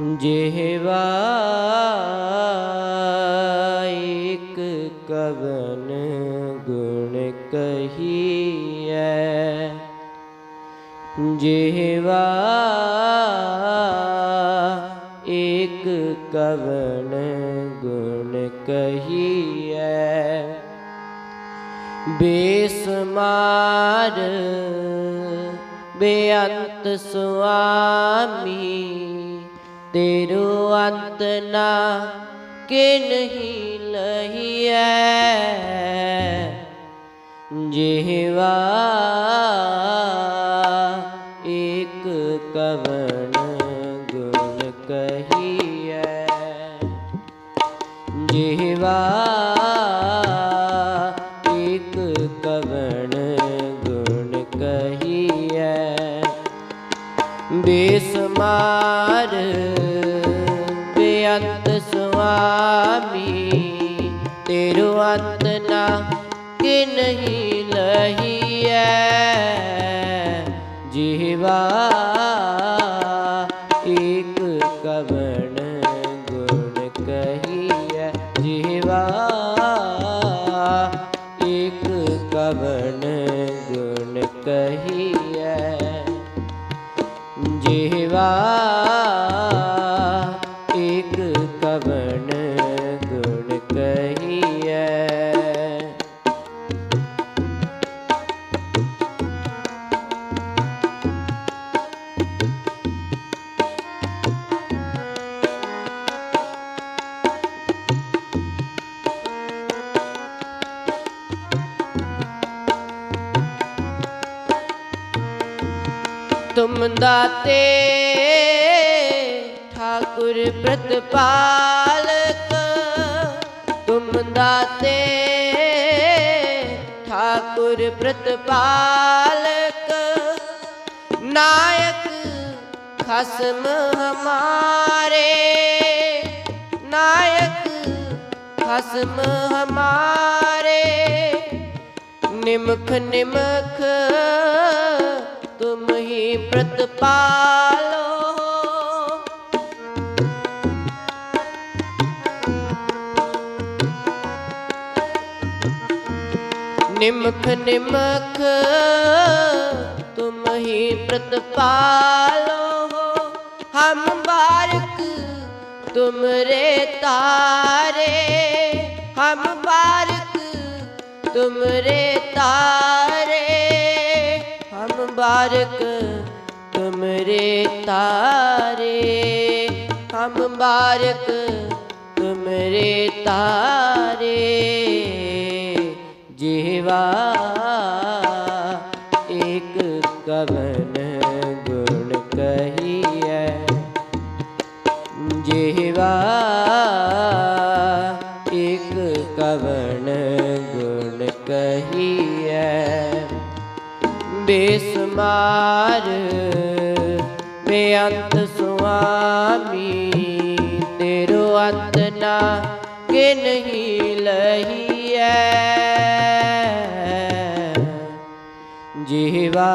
ਜਿਹਵਾ ਇੱਕ ਕਵਨ ਗੁਣ ਕਹੀਐ। ਜਿਹਵਾ ਇੱਕ ਕਵਨ ਗੁਣ ਕਹੀਐ। ਬੇਸਮਾਰ ਬੇਅੰਤ ਸੁਆਮੀ ਤੇਰੋ ਅੰਤ ਨਾ ਨਹੀਂ ਲਹੀਐ ਜਿਹਵਾ ਇੱਕ ਕਵਨ ਗੁਣ ਕਹੀਐ। ਜਿਹਵਾ ਇੱਕ ਕਵਨ ਗੁਣ ਕਹੀਐ। ਬੇਸਮਾਰ ਸੁਆਮੀ ਤੇਰੋ ਅੰਤ ਨਾ ਕਿ ਨਹੀਂ ਲਹੀਐ। ਜਿਹਵਾ ਇੱਕ ਕਵਨ ਗੁਣ ਕਹੀਐ ਜੀਵਾ ਤੁਮ ਦਾਤੇ, ਠਾਕੁਰ ਪ੍ਰਤਪਾਲਕ। ਤੁਮ ਦਾਤੇ, ਠਾਕੁਰ ਪ੍ਰਤਪਾਲਕ। ਨਾਇਕ ਖਸਮ ਹਮਾਰੇ, ਨਾਇਕ ਖਸਮ ਹਮਾਰੇ। ਨਿਮਖ ਨਿਮਖ ਪ੍ਰਤਪਾਲੋ। ਨਿਮਖ ਨਿਮਖ ਤੁਮ ਹੀ ਪ੍ਰਤਪਾਲੋ। ਹਮ ਬਾਰਕ ਤੁਮਰੇ ਤਾਰੇ। ਹਮ ਬਾਰਕ ਤੁਮਰੇ ਤਾਰੇ। ਹਮ ਬਾਰਕ ਤੁਮਰੇ ਤਾਰੇ ਹਮ ਬਾਰਕ ਤੁਮਰੇ ਤਾਰੇ ਜਿਹਵਾ ਇੱਕ ਕਵਨ ਗੁਣ ਕਹੀਐ ਜਿਹਵਾ ਇੱਕ ਕਵਨ ਗੁਣ ਕਹੀਐ ਬੇਸਮਾਰ ਬੇਅੰਤ ਸੁਆਮੀ ਤੇਰੋ ਅੰਤ ਨਾ ਕਿ ਨਹੀਂ ਲਹੀਐ। ਜੀਵਾ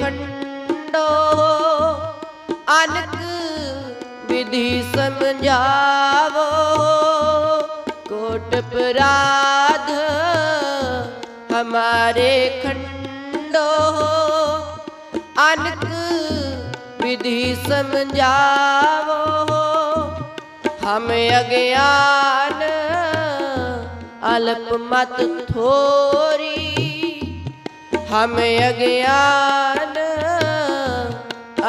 ਖੰਡੋ ਅਨਕ ਵਿਧੀ ਸਮਝਾਵੋ। ਕੋਟ ਪਰਾਧ ਹਮਾਰੇ ਖੰਡੋ। ਅਨਕ ਵਿਧੀ ਸਮਝਾਵੋ। ਹਮ ਅਗਿਆਨ ਅਲਪ ਮਤ ਥੋਰੀ। ਹਮ ਅਗਿਆਨ,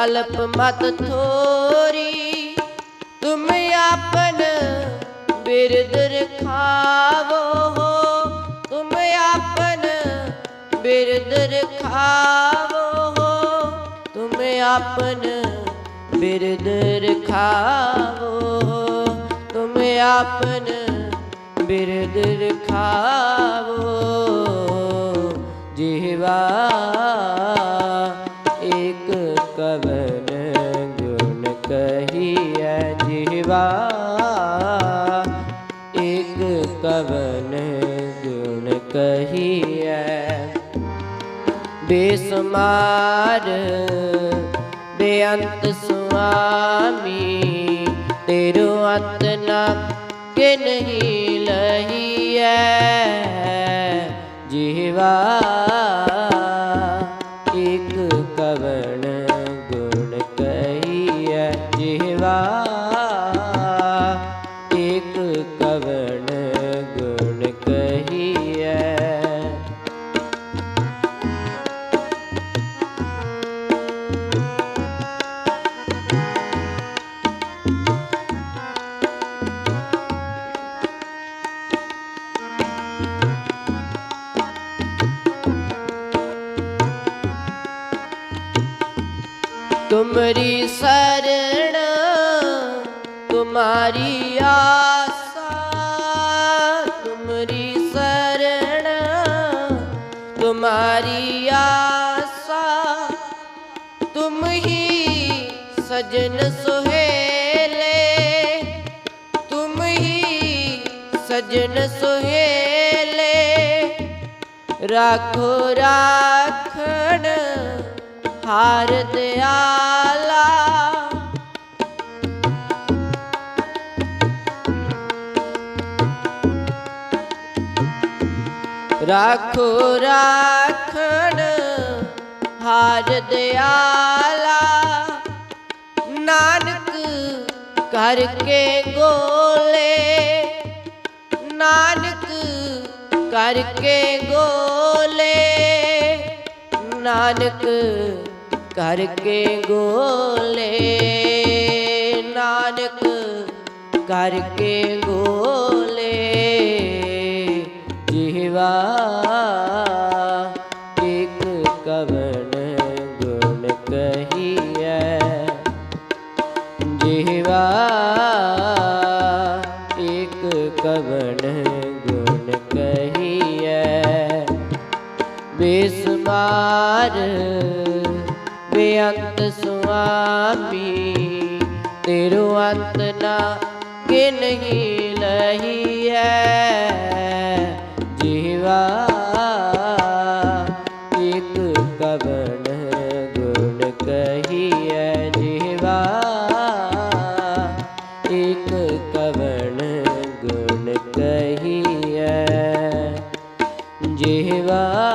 ਅਲਪ ਮਤ ਥੋਰੀ, ਤੁਮ ਆਪਨ ਬਿਰਦ ਰਖਾਵੋ ਤੁਮ ਆਪਨ ਬਿਰਦ ਰਖਾਵੋ ਤੁਮ ਆਪਨ ਬਿਰਦ ਰਖਾਵੋ ਤੁਮ ਆਪਨ ਬਿਰਦ ਰਖਾਵੋ ਸੇਵਾ ਇਕ ਕਵਨ ਬੇਸਮਾਰ ਬੇਅੰਤ ਸੁਆਮੀ ਤੇਰੋ ਅਤਨਾ ਕਿ ਨਹੀਂ ਲਹੀਐ। ਤੁਮਰੀ ਸਰਣ, ਤੁਮਾਰੀ ਆਸਾ, ਤੁਮਰੀ ਸਰਣ, ਤੁਮਾਰੀ ਆਸਾ, ਤੁਮ ਹੀ ਸਜਨ ਸੁਹੇਲੇ, ਤੁਮ ਹੀ ਸਜਨ ਸੁਹੇਲੇ, ਰਾਖੋ ਰਾ ਹਾਰ ਦਿਆਲਾ। ਰੱਖ ਰੱਖਣ ਹਾਰ ਦਿਆਲਾ। ਨਾਨਕ ਕਰਕੇ ਗੋਲੇ ਨਾਨਕ ਕਰਕੇ ਗੋਲੇ ਨਾਨਕ ਕਰਕੇ ਗੋਲੇ, ਨਾਨਕ ਕਰਕੇ ਗੋਲੇ ਜਿਹਵਾ ਇੱਕ ਕਵਨ ਗੁਣ ਕਹੀਐ। ਜਿਹਵਾ ਇੱਕ ਕਵਨ ਗੁਣ ਕਹੀਐ। ਬੇਸਮਾਰ ਬੇਅੰਤ ਸੁਆਮੀ, ਤੇਰੋ ਅੰਤ ਨਾ ਕਿ ਨਹੀਂ ਲਹੀ ਹੈ। ਜਿਹਵਾ ਇੱਕ ਕਵਨ ਗੁਣ ਕਹੀਐ ਜੀਵਾ ਇੱਕ ਕਵਨ ਗੁਣ ਕਹੀਐ ਜੀਵਾ